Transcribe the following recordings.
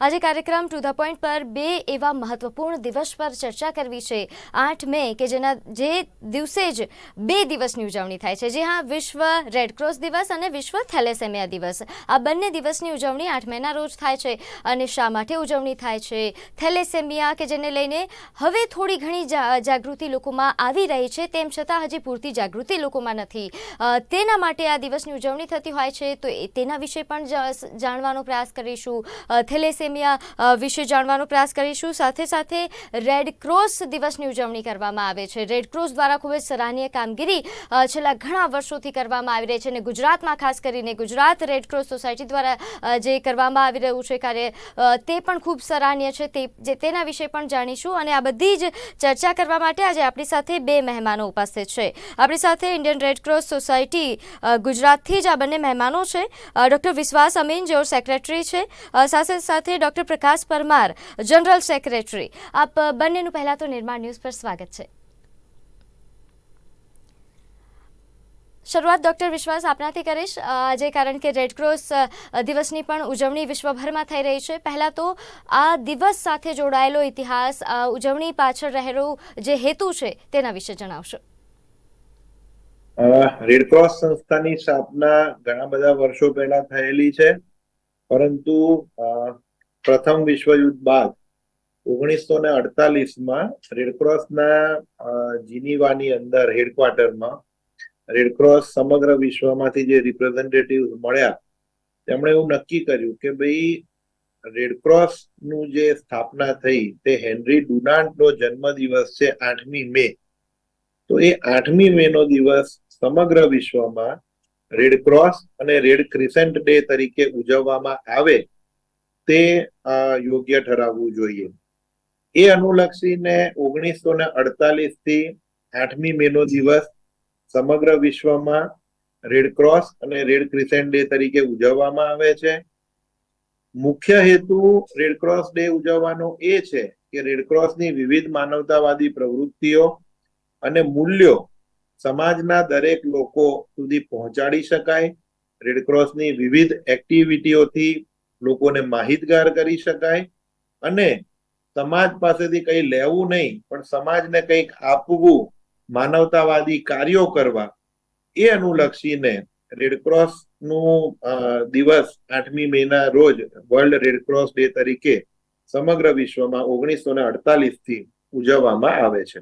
આજે કાર્યક્રમ to the point પર બે એવા મહત્વપૂર્ણ દિવસ પર ચર્ચા કરવી છે. આઠ મે કે જેના જે દિવસે જ બે દિવસની ઉજવણી થાય છે. જે હા વિશ્વ રેડક્રોસ દિવસ અને વિશ્વ થેલેસેમિયા દિવસ. આ બંને દિવસની ઉજવણી આઠ મેના રોજ થાય છે અને શા માટે ઉજવણી થાય છે? થેલેસેમિયા કે જેને લઈને હવે થોડી ઘણી જાગૃતિ લોકોમાં આવી રહી છે તેમ છતાં હજી પૂરતી જાગૃતિ લોકોમાં નથી. તેના માટે આ દિવસની ઉજવણી થતી હોય છે તો તેના વિશે પણ જાણવાનો પ્રયાસ કરીશું. અ, થેલેસેમિયા વિશે જાણવાનો પ્રયાસ કરીશું. સાથે સાથે રેડ ક્રોસ દિવસની ઉજવણી કરવામાં આવે છે. રેડ ક્રોસ દ્વારા ખૂબ જ સરાહનીય કામગીરી છેલ્લા ઘણા વર્ષોથી કરવામાં આવી રહી છે અને ગુજરાતમાં ખાસ કરીને ગુજરાત રેડ ક્રોસ સોસાયટી દ્વારા જે કરવામાં આવી રહ્યું છે કાર્ય તે પણ ખૂબ સરાહનીય છે. તે, જે, તેના વિશે પણ જાણીશું અને આ બધી જ ચર્ચા કરવા માટે આજે આપણી સાથે બે મહેમાનો ઉપસ્થિત છે. આપણી સાથે ઇન્ડિયન રેડ ક્રોસ સોસાયટી ગુજરાતથી જ આ બંને મહેમાનો છે. ડૉક્ટર વિશ્વાસ અમીન, જેઓ સેક્રેટરી છે. સાથે સાથે સાથે doctor Prakash Parmar, general secretary. આપ બંનેનું પહેલાં તો નિર્માણ ન્યૂઝ પર સ્વાગત છે. શરૂઆત ડૉક્ટર વિશ્વાસ આપનાથી કરીશ. આજે કારણ કે રેડક્રોસ દિવસની પણ ઉજવણી વિશ્વભરમાં થઈ રહી છે. પહેલાં તો આ દિવસ સાથે જોડાયેલો ઇતિહાસ ઉજવણી પાછળ રહેલો જે હેતુ છે તેના વિશે જણાવશો. રેડક્રોસ સંસ્થાની સ્થાપના ઘણા બધા વર્ષો પહેલા થયેલી છે. પરંતુ પ્રથમ વિશ્વયુદ્ધ બાદ ઓગણીસો ને અડતાલીસમાં રેડક્રોસના જીનીવાની અંદર હેડક્વાર્ટરમાં રેડક્રોસ સમગ્ર વિશ્વમાંથી જે રિપ્રેઝેન્ટેટિવ મળ્યા, તેમણે એવું નક્કી કર્યું કે ભાઈ રેડક્રોસનું જે સ્થાપના થઈ તે હેનરી ડુનાન્ટ નો જન્મદિવસ છે આઠમી મે. તો એ આઠમી મે નો દિવસ સમગ્ર વિશ્વમાં રેડ ક્રોસ અને રેડ ક્રિસેન્ટ ડે તરીકે ઉજવવામાં આવે તે યોગ્ય ઠરાવવું જોઈએ. એ અનુલક્ષીને ઓગણીસો ને અડતાલીસથી આઠમી મે નો દિવસ સમગ્ર વિશ્વમાં રેડ ક્રોસ અને રેડ ક્રિસેન્ટ ડે તરીકે ઉજવવામાં આવે છે. મુખ્ય હેતુ રેડ ક્રોસ ડે ઉજવવાનો એ છે કે રેડ ક્રોસની વિવિધ માનવતાવાદી પ્રવૃત્તિઓ અને મૂલ્યો સમાજના દરેક લોકો સુધી પહોંચાડી શકાય. રેડક્રોસની વિવિધ એક્ટિવિટીઓથી લોકોને માહિતગાર કરી શકાય અને સમાજ પાસેથી કંઈ લેવું નહીં, પણ સમાજને કંઈક આપવું, માનવતાવાદી કાર્યો કરવા, એ અનુલક્ષીને રેડક્રોસનું દિવસ આઠમી મે ના રોજ વર્લ્ડ રેડક્રોસ ડે તરીકે સમગ્ર વિશ્વમાં ઓગણીસો ને અડતાલીસથી ઉજવવામાં આવે છે.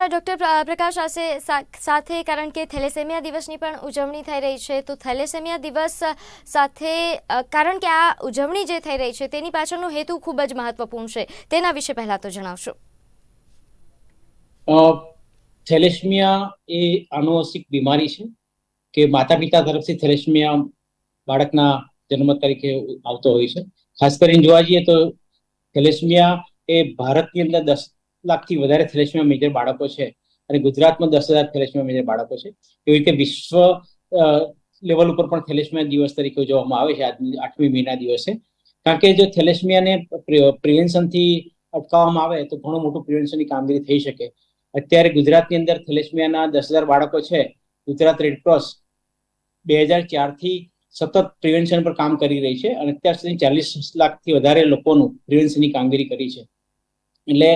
ડૉક્ટર પ્રકાશ સાથે કારણ કે થેલેસેમિયા દિવસની પણ ઉજવણી થઈ રહી છે, તો થેલેસેમિયા દિવસ સાથે કારણ કે આ ઉજવણી જે થઈ રહી છે, તેની પાછળનો હેતુ ખૂબ જ મહત્વપૂર્ણ છે. તેના વિશે પહેલા તો જણાવશો. થેલેસેમિયા એ આનુવંશિક બીમારી છે કે માતા પિતા તરફથી થેલેસેમિયા બાળકના જન્મ તરીકે આવતો હોય છે. ખાસ કરીને જોવા જઈએ તો થેલેસેમિયા એ ભારતની અંદર દસ લાખથી વધારે થેલેસેમિયા મેજર બાળકો છે અને ગુજરાતમાં દસ હજાર થેલેસેમિયા મેજર બાળકો છે. એવી રીતે વિશ્વ લેવલ ઉપર પણ થેલેસેમિયા દિવસ તરીકે ઉજવવામાં આવે છે. આઠમી મીના દિવસે. કારણ કે જો થેલેસમિયાને પ્રિવેન્શનથી અટકાવવામાં આવે તો ઘણું મોટું પ્રિવેન્શનની કામગીરી થઈ શકે. અત્યારે ગુજરાતની અંદર થેલેસમિયાના દસ હજાર બાળકો છે. ગુજરાત રેડક્રોસ બે હજાર ચારથી સતત પ્રિવેન્શન પર કામ કરી રહી છે અને અત્યાર સુધી ચાલીસ લાખથી વધારે લોકોનું પ્રિવેન્શનની કામગીરી કરી છે. એટલે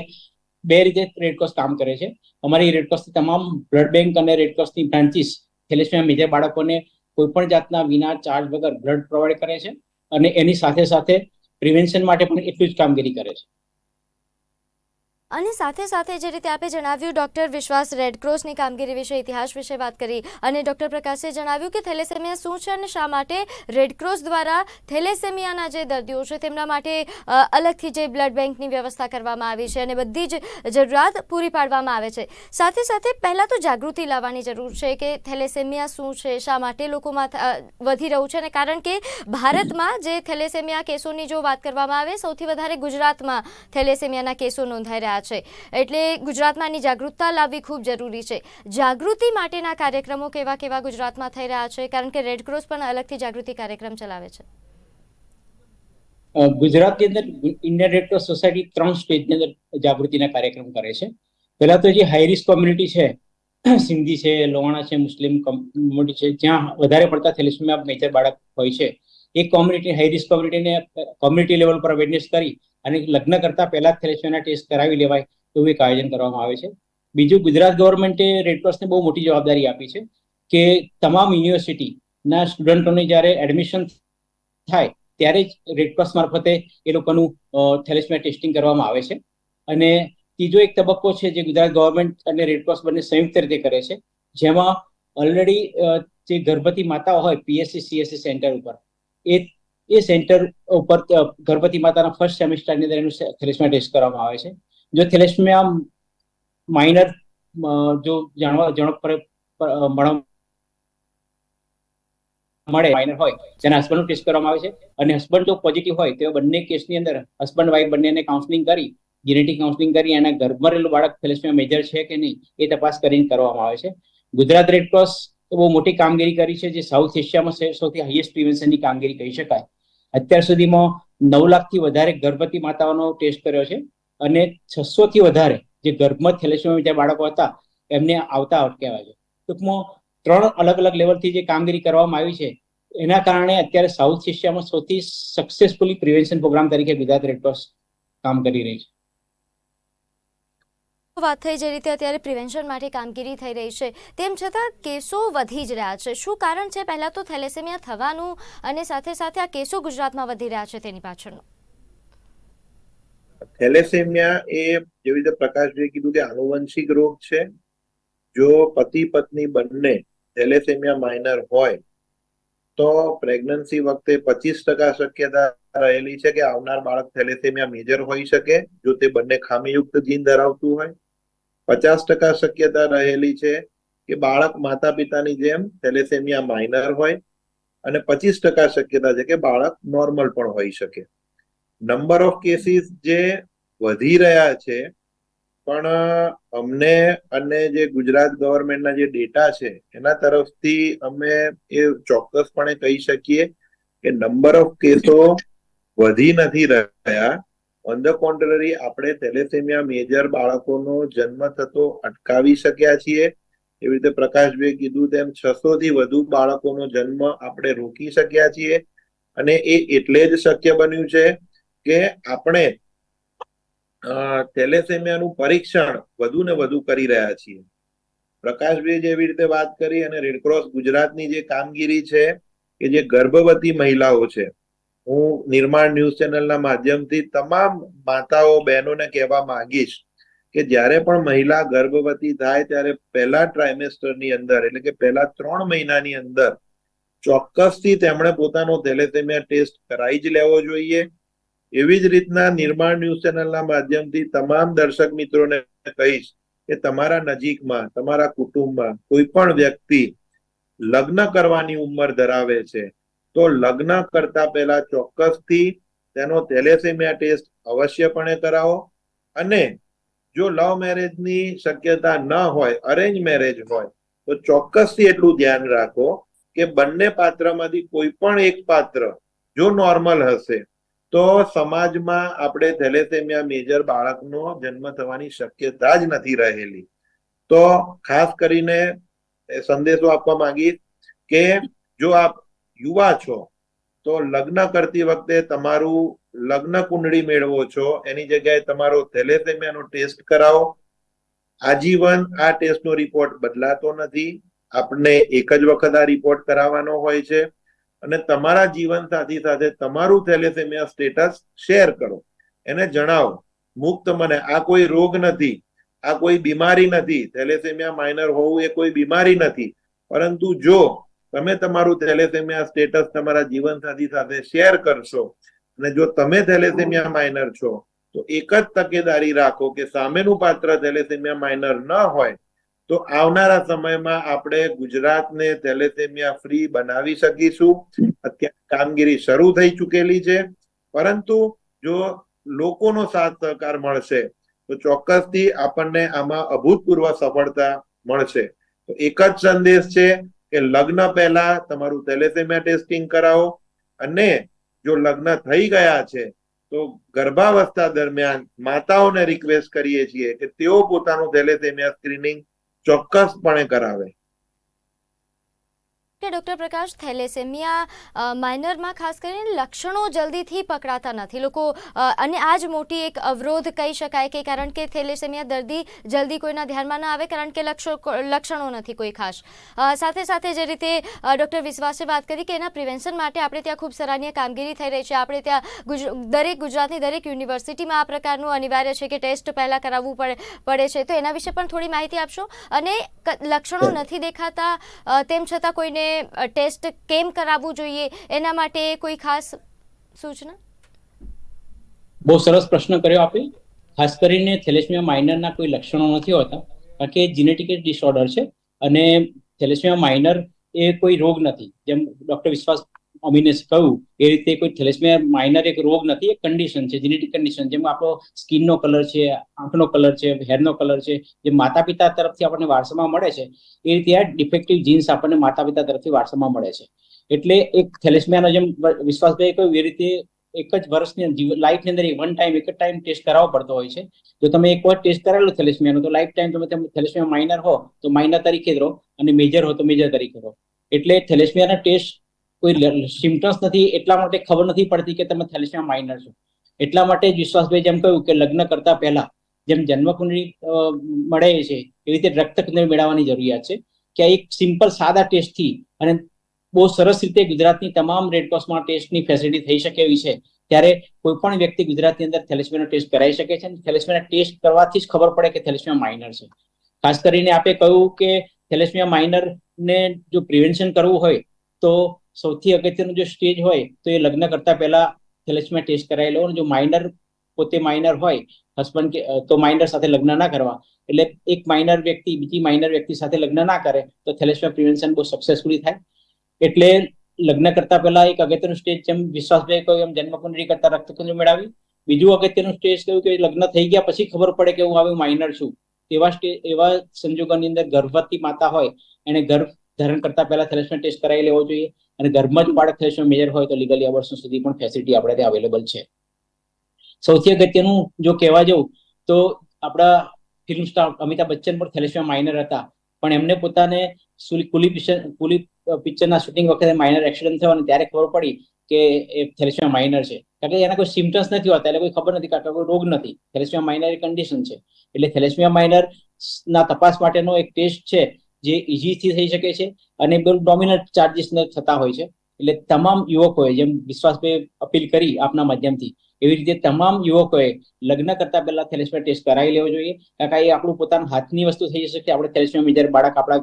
બે રીતે રેડક્રોસ કામ કરે છે. અમારી રેડક્રોસની તમામ બ્લડ બેંક અને રેડક્રોસની બ્રાન્ચીસ થેલેસમિયા બીજા બાળકોને કોઈ પણ જાતના વિના ચાર્જ વગર બ્લડ પ્રોવાઈડ કરે છે. અને એની સાથે સાથે પ્રિવેન્શન માટે પણ એટલું જ કામગીરી કરે છે. અને સાથે સાથે જે રીતે આપે જણાવ્યું, ડૉક્ટર વિશ્વાસ રેડક્રોસની કામગીરી વિશે, ઇતિહાસ વિશે વાત કરી અને ડૉક્ટર પ્રકાશે જણાવ્યું કે થેલેસેમિયા શું છે અને શા માટે રેડક્રોસ દ્વારા થેલેસેમિયાના જે દર્દીઓ છે, તેમના માટે અલગથી જે બ્લડ બેંકની વ્યવસ્થા કરવામાં આવી છે અને બધી જ જરૂરિયાત પૂરી પાડવામાં આવે છે. સાથે સાથે પહેલાં તો જાગૃતિ લાવવાની જરૂર છે કે થેલેસેમિયા શું છે, શા માટે લોકોમાં વધી રહ્યું છે અને કારણ કે ભારતમાં જે થેલેસેમિયા કેસોની જો વાત કરવામાં આવે, સૌથી વધારે ગુજરાતમાં થેલેસેમિયાના કેસો નોંધાઈ રહ્યા છે. એટલે ગુજરાતમાં આની જાગૃતતા લાવવી ખૂબ જરૂરી છે. જાગૃતિ માટેના કાર્યક્રમો કેવા કેવા ગુજરાતમાં થઈ રહ્યા છે? કારણ કે રેડક્રોસ પણ અલગથી જાગૃતિ કાર્યક્રમ ચલાવે છે. ગુજરાતની અંદર ઇન્ડિયન રેડક્રોસ સોસાયટી ત્રણ સ્ટેજની અંદર જાગૃતિના કાર્યક્રમ કરે છે. પહેલા તો જે હાઈ કોમ્યુનિટી છે, સિંધી છે, લોહાણા છે, મુસ્લિમ કોમ્યુનિટી છે, જ્યાં વધારે પડતા થેલેસેમિયા મેજર બાળક હોય છે, એ કોમ્યુનિટી હાઈ કોમ્યુનિટીને કોમ્યુનિટી લેવલ પર અવેરનેસ કરી અને લગ્ન કરતા પહેલા થેલેસેમિયાના ટેસ્ટ કરાવી લેવાય એવું એક આયોજન કરવામાં આવે છે. બીજું, ગુજરાત ગવર્મેન્ટે રેડક્રોસને બહુ મોટી જવાબદારી આપી છે કે તમામ યુનિવર્સિટીના સ્ટુડન્ટોને જ્યારે એડમિશન થાય ત્યારે જ રેડક્રોસ મારફતે એ લોકોનું થેલેસેમિયા ટેસ્ટિંગ કરવામાં આવે છે. અને ત્રીજો એક તબક્કો છે જે ગુજરાત ગવર્મેન્ટ અને રેડક્રોસ બંને સંયુક્ત રીતે કરે છે, જેમાં ઓલરેડી જે ગર્ભવતી માતાઓ હોય પીએસસી સીએસસી સેન્ટર ઉપર, એ એ સેન્ટર ઉપર ગર્ભવતી માતાના ફર્સ્ટ સેમિસ્ટરની અંદર એનું થેલેસમિયા ટેસ્ટ કરવામાં આવે છે. જો થેલેસમિયા માઇનર જો જાણવા જાણવા મળે માઇનર હોય, જેના હસબન્ડનું ટેસ્ટ કરવામાં આવે છે. અને હસબન્ડ જો પોઝિટિવ હોય, તો બંને કેસની અંદર હસબન્ડ વાઇફ બંનેને કાઉન્સલિંગ કરી જેનેટિક કાઉન્સલિંગ કરી, એના ગર્ભમાં રહેલું બાળક થેલેસમિયા મેજર છે કે નહીં, એ તપાસ કરીને કરવામાં આવે છે. ગુજરાત રેડક્રોસ બહુ મોટી કામગીરી કરી છે, જે સાઉથ એશિયામાં સૌથી હાઈએસ્ટ પ્રિવેન્શનની કામગીરી કહી શકાય. અત્યાર સુધીમાં નવ લાખથી વધારે ગર્ભવતી માતાઓનો ટેસ્ટ કર્યો છે અને છસો થી વધારે જે ગર્ભમાં થેલેસેમિયા જે બાળકો હતા, એમને આવતા અટકાવ્યા છે. ટૂંકમાં ત્રણ અલગ અલગ લેવલથી જે કામગીરી કરવામાં આવી છે, એના કારણે અત્યારે સાઉથ એશિયામાં સૌથી સક્સેસફુલી પ્રિવેન્શન પ્રોગ્રામ તરીકે ગુજરાત રેડક્રોસ કામ કરી રહી છે. વાત થઈ જે રીતે અત્યારે પ્રિવેન્શન માટે કામગીરી થઈ રહી છે, તેમ છતાં કેસો વધી જ રહ્યા છે. શું કારણ છે? પહેલા તો થેલેસેમિયા થવાનું અને સાથે સાથે આ કેસો ગુજરાતમાં વધી રહ્યા છે તેની પાછળનું. થેલેસેમિયા એ જેવી રીતે પ્રકાશભાઈ કીધું કે આનુવંશિક રોગ છે. જો પતિ પત્ની બંને થેલેસેમિયા માઇનર હોય, તો પ્રેગ્નન્સી વખતે પચીસ ટકા શક્યતા રહેલી છે કે આવનાર બાળક થેલેસેમિયા મેજર હોઈ શકે, જો તે બંને ખામીયુક્ત જીન ધરાવતું હોય. પચાસ ટકા શક્યતા રહેલી છે કે બાળક માતા પિતાની જેમ થેલેસેમિયા માઇનર હોય અને પચીસ ટકા શક્યતા છે કે બાળક નોર્મલ પણ હોઈ શકે. નંબર ઓફ કેસીસ જે વધી રહ્યા છે, પણ અમને અને જે ગુજરાત ગવર્મેન્ટના જે ડેટા છે, એના તરફથી અમે એ ચોક્કસપણે કહી શકીએ કે નંબર ઓફ કેસો વધી નથી રહ્યા. ઓન ધ કોન્ટ્રરી આપણે થેલેસેમિયા મેજર બાળકોનો જન્મ થતો અટકાવી શક્યા છીએ. એવી રીતે પ્રકાશભાઈ કીધું તેમ છસો થી વધુ બાળકોનો જન્મ આપણે રોકી શક્યા છીએ. અને એ એટલે જ શક્ય બન્યું છે કે આપણે થેલેસેમિયાનું પરીક્ષણ વધુ ને વધુ કરી રહ્યા છીએ. પ્રકાશભાઈ જેવી રીતે વાત કરી અને રેડક્રોસ ગુજરાતની જે કામગીરી છે કે જે ગર્ભવતી મહિલાઓ છે હું નિર્માણ ન્યૂઝ ચેનલના માધ્યમથી તમામ માતાઓ, બહેનોને કહેવા માંગીશ કે જ્યારે પણ મહિલા ગર્ભવતી થાય ત્યારે પહેલા ટ્રાઇમેસ્ટરની અંદર, એટલે કે પહેલા ત્રણ મહિનાની અંદર ચોક્કસથી તેમણે પોતાનો થેલેસેમિયા ટેસ્ટ કરાવી જ લેવો જોઈએ. એવી જ રીતના નિર્માણ ન્યૂઝ ચેનલના માધ્યમથી તમામ દર્શક મિત્રોને કહીશ કે તમારા નજીકમાં, તમારા કુટુંબમાં કોઈ પણ વ્યક્તિ લગ્ન કરવાની ઉંમર ધરાવે છે તો લગ્ન કરતા પહેલા ચોક્કસથી તેનો થેલેસેમિયા ટેસ્ટ અવશ્યપણે કરાવો અને જો લવ મેરેજની શક્યતા ન હોય અરેન્જ મેરેજ હોય, તો ચોક્કસથી એટલું ધ્યાન રાખો કે બંને પાત્રમાંથી કોઈ પણ એક પાત્ર જો નોર્મલ હશે, તો સમાજમાં આપણે થેલેસેમિયા મેજર બાળકનો જન્મ થવાની શક્યતા જ નથી રહેલી. તો ખાસ કરીને સંદેશો આપવા માંગીશ કે જો આપ યુવા છો, તો લગ્ન કરતી વખતે તમારું લગ્ન કુંડળી મેળવો છો. એની જગ્યાએ તમારો થેલેસેમિયાનો ટેસ્ટ કરાવો. આજીવન આ ટેસ્ટનો રિપોર્ટ બદલાતો નથી. આપણે એક જ વખત આ રિપોર્ટ કરાવવાનો હોય છે. અને તમારા જીવન સાથી સાથે તમારું થેલેસેમિયા સ્ટેટસ શેર કરો. એને જણાવો. મુક્ત મને, આ કોઈ રોગ નથી. આ કોઈ બીમારી નથી. થેલેસેમિયા માઇનર હોવું એ કોઈ બીમારી નથી. પરંતુ જો તમે તમારું થેલેસેમિયા સ્ટેટસ તમારા જીવન સાથી સાથે શેર કરશો. અને જો તમે થેલેસેમિયા માઇનર છો, તો એક જ તકેદારી રાખો કે સામેનું પાત્ર થેલેસેમિયા માઇનર ન હોય, તો આવનારા સમયમાં આપણે ગુજરાતને થેલેસેમિયા ફ્રી બનાવી શકીશું. અત્યારે કામગીરી શરૂ થઈ ચૂકેલી છે. પરંતુ જો લોકોનો સાથ સહકાર મળશે, તો ચોક્કસથી આપણને આમાં અભૂતપૂર્વ સફળતા મળશે. તો એક જ સંદેશ છે કે લગ્ન પહેલા તમારું થેલેસેમિયા ટેસ્ટિંગ કરાવો અને જો લગ્ન થઈ ગયા છે, તો ગર્ભાવસ્થા દરમિયાન માતાઓને રિક્વેસ્ટ કરીએ છીએ કે તેઓ પોતાનું થેલેસેમિયા સ્ક્રીનિંગ ચોક્કસપણે કરાવે. કે ડૉક્ટર પ્રકાશ થેલેસેમિયા માઇનરમાં ખાસ કરીને લક્ષણો જલ્દીથી પકડાતા નથી. લોકો અને આ જ મોટી એક અવરોધ કહી શકાય કે કારણ કે થેલેસેમિયા દર્દી જલ્દી કોઈના ધ્યાનમાં ન આવે કારણ કે લક્ષો લક્ષણો નથી કોઈ ખાસ. સાથે સાથે જે રીતે ડૉક્ટર વિશ્વાસે વાત કરી કે એના પ્રિવેન્શન માટે આપણે ત્યાં ખૂબ સરાહનીય કામગીરી થઈ રહી છે. આપણે ત્યાં ગુજ દરેક ગુજરાતની દરેક યુનિવર્સિટીમાં આ પ્રકારનું અનિવાર્ય છે કે ટેસ્ટ પહેલાં કરાવવું પડે પડે છે. તો એના વિશે પણ થોડી માહિતી આપશો? અને લક્ષણો નથી દેખાતા તેમ છતાં કોઈને ટેસ્ટ કેમ કરાવવું જોઈએ? એના માટે કોઈ ખાસ સૂચના? બહુ સરસ પ્રશ્ન કર્યો આપે. ખાસ કરીને થેલેસમિયા માઇનરના કોઈ લક્ષણો નથી હોતા, કારણ કે જીનેટિક ડિસઓર્ડર છે અને થેલેસમિયા માઇનર એ કોઈ રોગ નથી. જેમ ડોક્ટર વિશ્વાસ અમીને કહ્યું એ રીતે કોઈ થેલેસમિયા માઇનર એક રોગ નથી, એક કન્ડિશન છે જીનેટિક કન્ડિશન જેમ આપણો સ્કિનનો કલર છે, આંખનો કલર છે હેરનો કલર છે, જે માતા પિતા તરફથી આપણને વારસામાં મળે છે, એ રીતે આ ડિફેક્ટિવ જીન્સ આપણને માતા પિતા તરફથી વારસામાં મળે છે. એટલે એક થેલેસમિયાનો જેમ વિશ્વાસભાઈ કહ્યું, એ રીતે એક જ વર્ષની લાઈફની અંદર વન ટાઈમ એક જ ટાઈમ ટેસ્ટ કરાવવો પડતો હોય છે. જો તમે એક વાર ટેસ્ટ કરાવેલો થેલેસમિયાનો તો લાઈફ ટાઈમ તમે થેલેસમિયા માઇનર હો, તો માઇનર તરીકે રહો અને મેજર હો, તો મેજર તરીકે રહો. એટલે થેલેસમિયાના ટેસ્ટ કોઈ સિમ્ટમ્સ નથી, એટલા માટે ખબર નથી પડતી કે તમે થેલેસેમિયા માઇનર છો. એટલા માટે જ વિશ્વાસભાઈ જેમ કહ્યું કે લગ્ન કરતા પહેલા જેમ જન્મકુંડળી મળે છે, એવી રીતે રક્તકુંડળી મેળવવાની જરૂરિયાત છે. કે આ એક સિમ્પલ સાદા ટેસ્ટથી અને બહુ સરસ રીતે ગુજરાતની તમામ રેડક્રોસમાં ટેસ્ટની ફેસિલિટી થઈ શકે એવી છે. ત્યારે કોઈ પણ વ્યક્તિ ગુજરાતની અંદર થેલેસમિયાનો ટેસ્ટ કરાવી શકે છે અને થેલેસમિયાના ટેસ્ટ કરવાથી જ ખબર પડે કે થેલેસમિયા માઇનર છે. ખાસ કરીને આપે કહ્યું કે થેલેસમિયા માઇનર ને જો પ્રિવેન્શન કરવું હોય તો સૌથી અગત્યનું જો સ્ટેજ હોય, તો એ લગ્ન કરતા પહેલા થેલેસમિયા ટેસ્ટ કરાવી લો અને જો માઇનર પોતે માઇનર હોય હસબન્ડ કે તો માઇનર સાથે લગ્ન ના કરવા. એટલે એક માઇનર વ્યક્તિ બીજી માઇનર વ્યક્તિ સાથે લગ્ન ના કરે, તો થેલેસમિયા પ્રિવેન્શન બહુ સક્સેસફુલી થાય. એટલે લગ્ન કરતા પહેલા એક અગત્યનું સ્ટેજ જેમ વિશ્વાસભાઈ કહ્યું, એમ જન્મકુંડળી કરતા રક્તકુંજ મેળવી. બીજું અગત્યનું સ્ટેજ કહ્યું કે લગ્ન થઈ ગયા પછી ખબર પડે કે હું હવે માઇનર છું. એવા સ્ટેજ એવા સંજોગોની અંદર ગર્ભવતી માતા હોય, એને ગર્ભ ધારણ કરતા પહેલા થેલેસમિયા ટેસ્ટ કરાવી લેવો જોઈએ. અને ઘરમાં જ બાળક થેલેસમિયા મેજર હોય તો લીગલી અબોર્શન સુધી પણ ફેસિલિટી આપણે ત્યાં અવેલેબલ છે. સૌથી અગત્યનું જો કહેવા જવું તો આપણા ફિલ્મ સ્ટાર અમિતાભ બચ્ચન પણ થેલેસિયા માઇનર હતા. પણ એમને પોતાને કુલી પિક્ચર, કુલી પિક્ચરના શૂટિંગ વખતે માઇનર એક્સિડન્ટ થયો અને ત્યારે ખબર પડી કે એ થેલેસમિયા માઇનર છે. કારણ કે એના કોઈ સિમ્ટમ્સ નથી હોતા, એટલે કોઈ ખબર નથી કારણ કે કોઈ રોગ નથી. થેલેસિયા માઇનર એ કન્ડિશન છે. એટલે થેલેસમિયા માઇનર ના તપાસ માટેનો એક ટેસ્ટ છે. જે ઇઝીથી થઈ શકે છે અને બિલ ડોમિનન્ટ ચાર્જિસ થતા હોય છે. એટલે તમામ યુવકોએ જેમ વિશ્વાસભાઈ અપીલ કરી આપના માધ્યમથી, એવી રીતે તમામ યુવકોએ લગ્ન કરતા પહેલા થેલેસમિયા ટેસ્ટ કરાવી લેવો જોઈએ. કારણ કે એ આપણું પોતાના હાથની વસ્તુ થઈ જશે કે આપણે થેલેસમિયા મેજર બાળક આપણા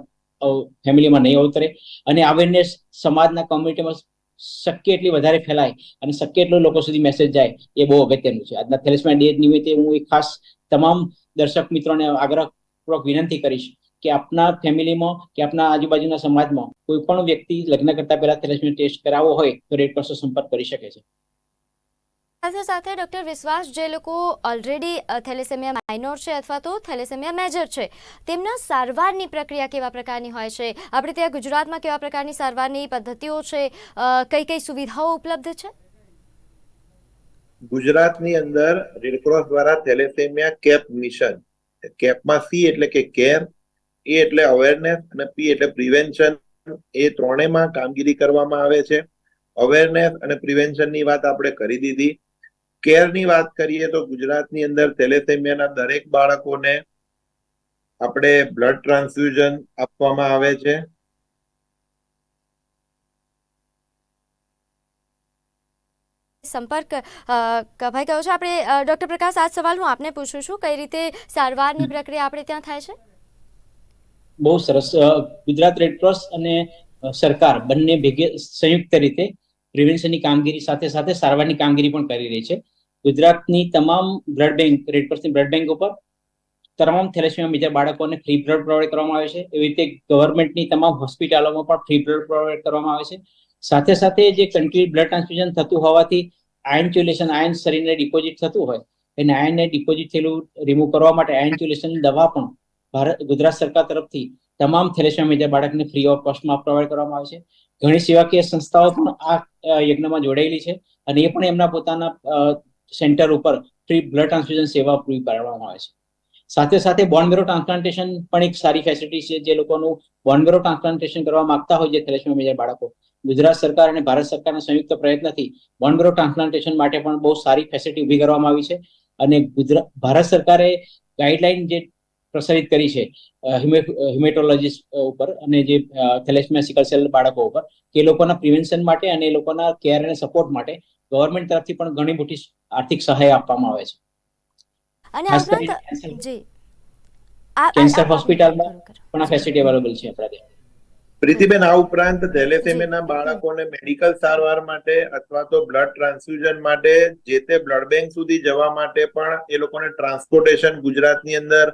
ફેમિલીમાં નહીં અવતરે અને અવેરનેસ સમાજના કોમ્યુનિટીમાં શક્ય એટલી વધારે ફેલાય અને શક્ય એટલો લોકો સુધી મેસેજ જાય, એ બહુ અગત્યનું છે. આજના થેલેસમિયા ડે નિમિત્તે હું એક ખાસ તમામ દર્શક મિત્રોને આગ્રહપૂર્વક વિનંતી કરીશ કે આપના ફેમિલીમાં કે આપના આજુબાજુના સમાજમાં કોઈ પણ વ્યક્તિ લગ્ન કરતા પહેલા થેલેસેમિયા ટેસ્ટ કરાવવો હોય તો રેડ ક્રોસનો સંપર્ક કરી શકે છે. સાથે સાથે ડૉક્ટર વિશ્વાસ જે લોકો ઓલરેડી થેલેસેમિયા માઇનોર છે અથવા તો થેલેસેમિયા મેજર છે તેમના સારવારની પ્રક્રિયા કેવા પ્રકારની હોય છે? આપણે ત્યાં ગુજરાતમાં કેવા પ્રકારની સારવારની પદ્ધતિઓ છે? અ, કઈ કઈ સુવિધાઓ ઉપલબ્ધ છે? ગુજરાતની અંદર રેડક્રોસ દ્વારા થેલેસેમિયા કેપ મિશન કેપમાં સી એટલે કે કેર એ એટલે અવેરનેસ અને પી એટલે પ્રિવેન્શન એ ત્રણેયમાં કામગીરી કરવામાં આવે છે. અવેરનેસ અને પ્રિવેન્શનની વાત આપણે કરી દીધી. કેરની વાત કરીએ તો ગુજરાતની અંદર થેલેસેમિયાના દરેક બાળકોને આપણે બ્લડ ટ્રાન્સફ્યુઝન આપવામાં આવે છે. સંપર્ક કભાઈ ગયો છે. આપણે ડૉક્ટર પ્રકાશ આ સવાલ હું આપને પૂછું છું. કઈ રીતે સારવારની પ્રક્રિયા આપણે ત્યાં થાય છે? બહુ સરસ ગુજરાત ગુજરાત રેડક્રોસ અને સરકાર બંને ભેગે, સંયુક્ત રીતે પ્રિવેન્શનની કામગીરી સાથે સાથે સારવારની કામગીરી પણ કરી રહી છે. ગુજરાતની તમામ બ્લડ બેંક રેડક્રોસની બ્લડ બેંક ઉપર તમામ થેલેસમિયા બીજા બાળકોને ફ્રી બ્લડ પ્રોવાઈડ કરવામાં આવે છે. એવી રીતે ગવર્મેન્ટની તમામ હોસ્પિટલોમાં પણ ફ્રી બ્લડ પ્રોવાઈડ કરવામાં આવે છે. સાથે સાથે જે કન્ટિન્યુ બ્લડ ટ્રાન્સફ્યુઝન થતું હોવાથી આયન ચ્યુલેશન આયન શરીરને ડિપોઝિટ થતું હોય, એને આયનને ડિપોઝિટ થયેલું રિમૂવ કરવા માટે આયન ચ્યુલેશનની દવા પણ ભારત, ગુજરાત સરકાર તરફથી તમામ થેલેસેમિયા બાળકને ફ્રી ઓફ કોસ્ટમાં પ્રોવાઈડ કરવામાં આવે છે. ઘણી સેવાકીય સંસ્થાઓ પણ આ યજ્ઞમાં જોડાયેલી છે અને એ પણ એમના પોતાના સેન્ટર ઉપર ફ્રી બ્લડ ટ્રાન્સફ્યુઝન સેવા પૂરી પાડવામાં આવે છે. સાથે સાથે બોનમેરો ટ્રાન્સપ્લાન્ટેશન પણ એક સારી ફેસિલિટી છે જે લોકોનું બોનમેરો ટ્રાન્સપ્લાન્ટેશન કરવા માંગતા હોય છે થેલેસેમિયા બાળકો. ગુજરાત સરકાર અને ભારત સરકારના સંયુક્ત પ્રયત્નથી બોનમેરો ટ્રાન્સપ્લાન્ટેશન માટે પણ બહુ સારી ફેસિલિટી ઊભી કરવામાં આવી છે. અને ગુજરાત ભારત સરકારે ગાઈડલાઈન જે પ્રસારિત કરી છે હિમેટોલોજીસ્ટ ઉપર અને જે થેલેસમિયા સિકલ સેલ બાળકો ઉપર કે એ લોકોના પ્રિવેન્શન માટે અને એ લોકોના કેર અને સપોર્ટ માટે ગવર્મેન્ટ તરફથી પણ ઘણી મોટી આર્થિક સહાય આપવામાં આવે છે. અને ઉપરાંત જી. કેન્સર હોસ્પિટલમાં. પણ આ ફેસિલિટી અવેલેબલ છે આપણા ત્યાં. પ્રીતિબેન આ ઉપરાંત થેલેસેમિયાના બાળકોને મેડિકલ સારવાર માટે અથવા તો બ્લડ ટ્રાન્સફ્યુઝન માટે જે તે બ્લડ બેંક સુધી જવા માટે પણ એ લોકોને ટ્રાન્સપોર્ટેશન ગુજરાતની અંદર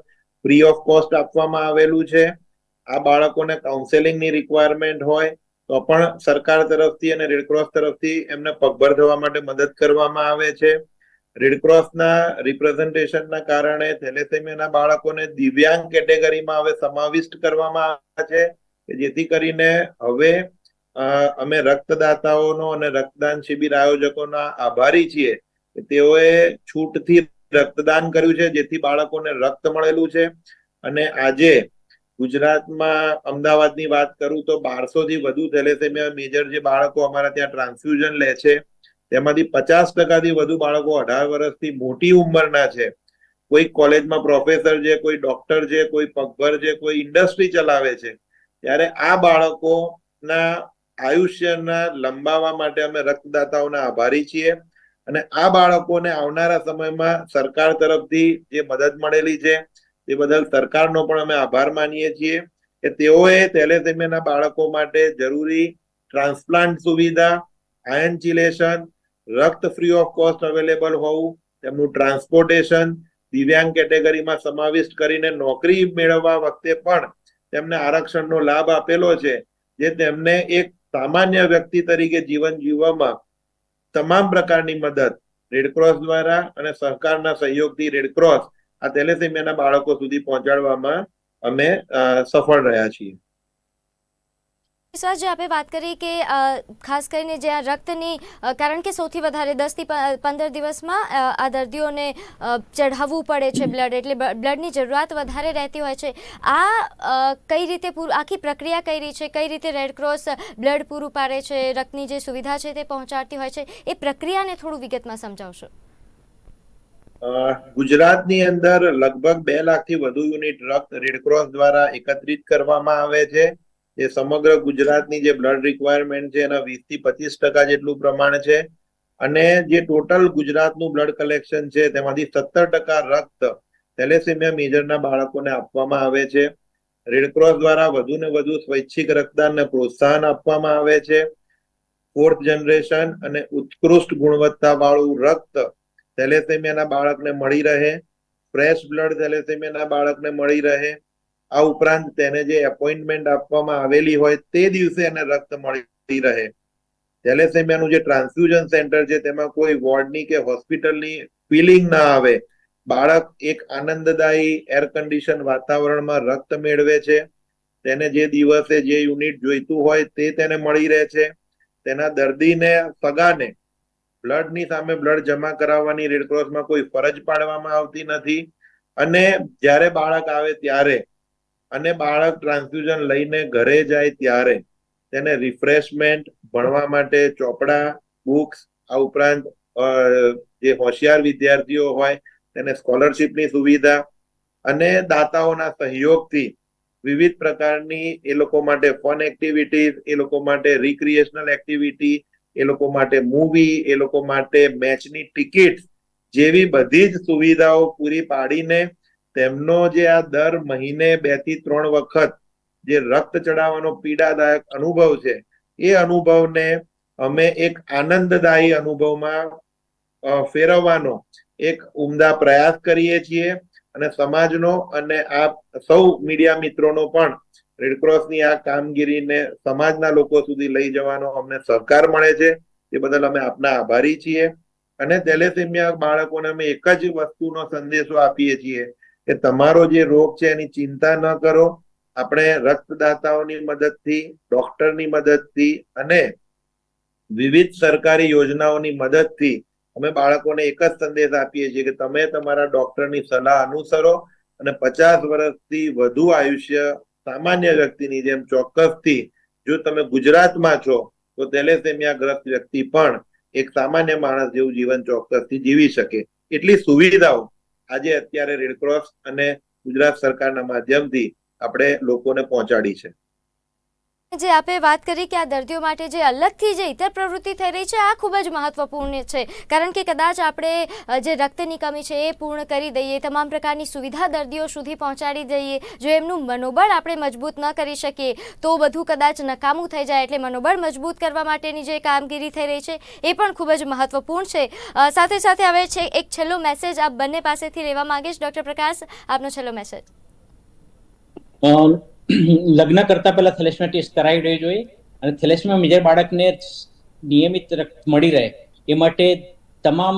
ફ્રી ઓફ કોસ્ટ આપવામાં આવેલું છે. આ બાળકોને કાઉન્સેલિંગની રિક્વાયરમેન્ટ હોય તો પણ સરકાર તરફથી અને રેડક્રોસ તરફથી એમને પગભર થવા માટે મદદ કરવામાં આવે છે. રેડક્રોસના રિપ્રેઝન્ટેશનના કારણે થેલેસેમિયાના બાળકોને દિવ્યાંગ કેટેગરીમાં હવે સમાવિષ્ટ કરવામાં આવે છે કે જેથી કરીને હવે અમે રક્તદાતાઓનો અને રક્તદાન શિબિર આયોજકોના આભારી છીએ તેઓએ છૂટથી રક્તદાન કર્યું છે, જેથી બાળકોને રક્ત મળેલું છે. અને આજે ગુજરાતમાં અમદાવાદની વાત કરું તો બારસો થી વધુ થેલેસેમિયા મેજર જે બાળકો અમારા ત્યાં ટ્રાન્સફ્યુઝન લે છે, તેમાંથી પચાસ ટકાથી વધુ બાળકો અઢાર વર્ષથી મોટી ઉંમરના છે. કોઈ કોલેજમાં પ્રોફેસર છે, કોઈ ડોક્ટર છે, કોઈ પગભર છે, કોઈ ઇન્ડસ્ટ્રી ચલાવે છે. ત્યારે આ બાળકોના આયુષ્યના લંબાવવા માટે અમે રક્તદાતાઓના આભારી છીએ. અને આ બાળકોને આવનારા સમયમાં સરકાર તરફથી જે મદદ મળેલી છે તે બદલ સરકારનો પણ અમે આભાર માનીએ છીએ કે તેઓએ તેલેસેમિયાના બાળકો માટે જરૂરી ટ્રાન્સપ્લાન્ટ સુવિધા આયન ચિલેશન રક્ત ફ્રી ઓફ કોસ્ટ અવેલેબલ હોવું, તેમનું ટ્રાન્સપોર્ટેશન, દિવ્યાંગ કેટેગરીમાં સમાવિષ્ટ કરીને નોકરી મેળવવા વખતે પણ તેમને આરક્ષણનો લાભ આપેલો છે, જે તેમને એક સામાન્ય વ્યક્તિ તરીકે જીવન જીવવામાં તમામ પ્રકારની મદદ રેડક્રોસ દ્વારા અને સહકારના સહયોગથી રેડક્રોસ આ તેલેસેમિયાના બાળકો સુધી પહોંચાડવામાં અમે સફળ રહ્યા છીએ. વિશ્વાસ જે આપણે વાત કરી કે ખાસ કરીને જે આ રક્તની કારણ કે સૌથી વધારે દસથી પંદર દિવસમાં આ દર્દીઓને ચઢાવવું પડે છે બ્લડ, એટલે બ્લડની જરૂરિયાત વધારે રહેતી હોય છે. આ કઈ રીતે આખી પ્રક્રિયા કઈ રીતે છે? કઈ રીતે રેડક્રોસ બ્લડ પૂરું પાડે છે? રક્તની જે સુવિધા છે તે પહોંચાડતી હોય છે? એ પ્રક્રિયાને થોડું વિગતમાં સમજાવશો. ગુજરાતની અંદર લગભગ બે લાખથી વધુ યુનિટ રક્ત રેડક્રોસ દ્વારા એકત્રિત કરવામાં આવે છે. જે સમગ્ર ગુજરાતની જે બ્લડ રિક્વાયરમેન્ટ છે એના વીસથી પચીસ ટકા જેટલું પ્રમાણ છે. અને જે ટોટલ ગુજરાતનું બ્લડ કલેક્શન છે તેમાંથી સત્તર ટકા રક્ત થેલેસેમિયા મેજરના બાળકોને આપવામાં આવે છે. રેડક્રોસ દ્વારા વધુ ને વધુ સ્વૈચ્છિક રક્તદાનને પ્રોત્સાહન આપવામાં આવે છે. ફોર્થ જનરેશન અને ઉત્કૃષ્ટ ગુણવત્તા વાળું રક્ત થેલેસેમિયાના બાળકને મળી રહે. ફ્રેશ બ્લડ થેલેસેમિયાના બાળકને મળી રહે. આ ઉપરાંત તેને જે એપોઇન્ટમેન્ટ આપવામાં આવેલી હોય તે દિવસે એને રક્ત મળી રહે. થેલેસેમિયાનું જે ટ્રાન્સફ્યુઝન સેન્ટર છે, તેમાં કોઈ વોર્ડની કે હોસ્પિટલની ફિલિંગ ના આવે. બાળક એક આનંદદાયી એર કન્ડિશન વાતાવરણમાં રક્ત મેળવે છે. તેને જે દિવસે જે યુનિટ જોઈતું હોય તે તેને મળી રહે છે. તેના દર્દીને, સગાને બ્લડની સામે બ્લડ જમા કરાવવાની રેડક્રોસમાં કોઈ ફરજ પાડવામાં આવતી નથી. અને જ્યારે બાળક આવે ત્યારે અને બાળક ટ્રાન્સફ્યુઝન લઈને ઘરે જાય ત્યારે તેને રિફ્રેશમેન્ટ ભણવા માટે ચોપડા બુક્સ આ ઉપરાંત જે હોશિયાર વિદ્યાર્થીઓ હોય તેને સ્કોલરશીપની સુવિધા અને દાતાઓના સહયોગથી વિવિધ પ્રકારની એ લોકો માટે ફન એક્ટિવિટીઝ એ લોકો માટે રિક્રિએશનલ એક્ટિવિટી એ લોકો માટે મૂવી એ લોકો માટે મેચની ટિકિટ જેવી બધી જ સુવિધાઓ પૂરી પાડીને તેમનો જે આ દર મહિને બેથી ત્રણ વખત જે રક્ત ચડાવવાનો પીડાદાયક અનુભવ છે, એ અનુભવને અમે એક આનંદદાયી અનુભવમાં ફેરવવાનો એક ઉમદા પ્રયાસ કરીએ છીએ અને સમાજનો અને આ સૌ મીડિયા મિત્રોનો પણ રેડક્રોસની આ કામગીરીને સમાજના લોકો સુધી લઈ જવાનો અમને સહકાર મળે છે તે બદલ અમે આપના આભારી છીએ. અને તેલેસેમિયા બાળકોને અમે એક જ વસ્તુનો સંદેશો આપીએ છીએ કે તમારો જે રોગ છે એની ચિંતા ન કરો. આપણે રક્તદાતાઓની મદદથી, ડોક્ટરની મદદથી અને વિવિધ સરકારી યોજનાઓની મદદથી અમે બાળકોને એક જ સંદેશ આપીએ છીએ કે તમે તમારા ડોક્ટરની સલાહ અનુસરો અને પચાસ વર્ષથી વધુ આયુષ્ય સામાન્ય વ્યક્તિની જેમ ચોક્કસથી જો તમે ગુજરાતમાં છો, તો તેલેસેમિયા ગ્રસ્ત વ્યક્તિ પણ એક સામાન્ય માણસ જેવું જીવન ચોક્કસથી જીવી શકે. એટલી સુવિધાઓ આજે અત્યારે રેડક્રોસ અને ગુજરાત સરકારના માધ્યમથી આપણે લોકોને પહોંચાડી છે. જે આપે વાત કરી કે આ દર્દીઓ માટે જે અલગથી જે ઇતર પ્રવૃત્તિ થઈ રહી છે, આ ખૂબ જ મહત્વપૂર્ણ છે. કારણ કે કદાચ આપણે જે રક્તની કમી છે એ પૂર્ણ કરી દઈએ, તમામ પ્રકારની સુવિધા દર્દીઓ સુધી પહોંચાડી દઈએ, જો એમનું મનોબળ આપણે મજબૂત ન કરી શકીએ, તો બધું કદાચ નકામું થઈ જાય. એટલે મનોબળ મજબૂત કરવા માટેની જે કામગીરી થઈ રહી છે, એ પણ ખૂબ જ મહત્વપૂર્ણ છે. સાથે સાથે હવે છે એક છેલ્લો મેસેજ આપ બંને પાસેથી લેવા માંગીશ. ડૉક્ટર પ્રકાશ, આપનો છેલ્લો મેસેજ લગ્ન કરતા પહેલા થેલેસમિયા ટેસ્ટ કરાવી દેવી જોઈએ અને થેલેસમિયા મેજર બાળકને નિયમિત રક્ત મળી રહે. એ માટે તમામ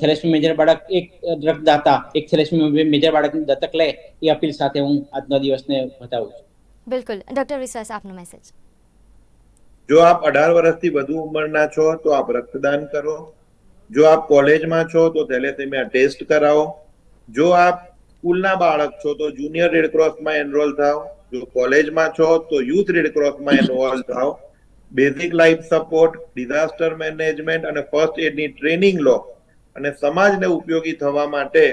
થેલેસમિયા મેજર બાળક એક રક્તદાતા એક થેલેસમિયા મેજર બાળકની દત્તક લે એ અપીલ સાથે હું આજના દિવસને બતાવું છું. બિલકુલ. ડોક્ટર વિશ્વાસ આપનો મેસેજ જો આપ અઢાર વર્ષથી વધુ ઉંમરના છો તો આપ રક્તદાન કરો. જો આપ કોલેજમાં છો તો થેલેસેમિયા ટેસ્ટ કરાવો. જો આપ સ્કૂલના બાળક છો તો જુનિયર રેડક્રોસમાં એનરોલ થાવ જો કોલેજમાં છો તો યુથ રેડક્રોસમાં ઇન્વોલ્વ થાવ basic life support disaster management અને ફર્સ્ટ એડની ટ્રેનિંગ લો. અને સમાજને ઉપયોગી થવા માટે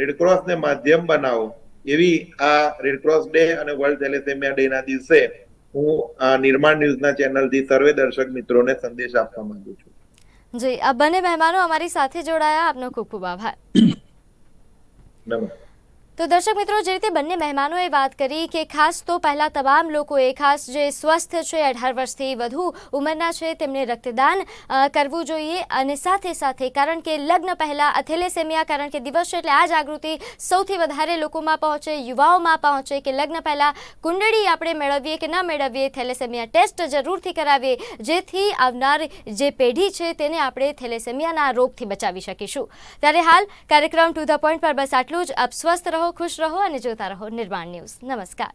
રેડક્રોસને માધ્યમ બનાવો. એવી આ રેડક્રોસ ડે અને વર્લ્ડ થેલેસેમિયા ડે ના દિવસે હું આ નિર્માણ ન્યૂઝના ચેનલથી સર્વે દર્શક મિત્રોને સંદેશ આપવા માંગુ છું. જી આ બંને મહેમાનો અમારી સાથે જોડાયા. આપનો ખૂબ ખૂબ આભાર. નમસ્કાર. તો દર્શક મિત્રો, જે રીતે બંને મહેમાનોએ વાત કરી કે ખાસ તો પહેલાં તમામ લોકોએ, ખાસ જે સ્વસ્થ છે, અઢાર વર્ષથી વધુ ઉંમરના છે, તેમને રક્તદાન કરવું જોઈએ અને સાથે સાથે કારણ કે લગ્ન પહેલાં અથેલેસેમિયા કારણ કે દિવસ છે એટલે આ જાગૃતિ સૌથી વધારે લોકોમાં પહોંચે, યુવાઓમાં પહોંચે કે લગ્ન પહેલાં કુંડળી આપણે મેળવીએ કે ન મેળવીએ, થેલેસેમિયા ટેસ્ટ જરૂરથી કરાવીએ, જેથી આવનાર જે પેઢી છે તેને આપણે થેલેસેમિયાના રોગથી બચાવી શકીશું. ત્યારે હાલ કાર્યક્રમ ટુ ધ પોઈન્ટ પર બસ આટલું જ. આપ સ્વસ્થ રહો ખુશ રહો અને જોતા રહો નિર્માણ ન્યૂઝ. નમસ્કાર.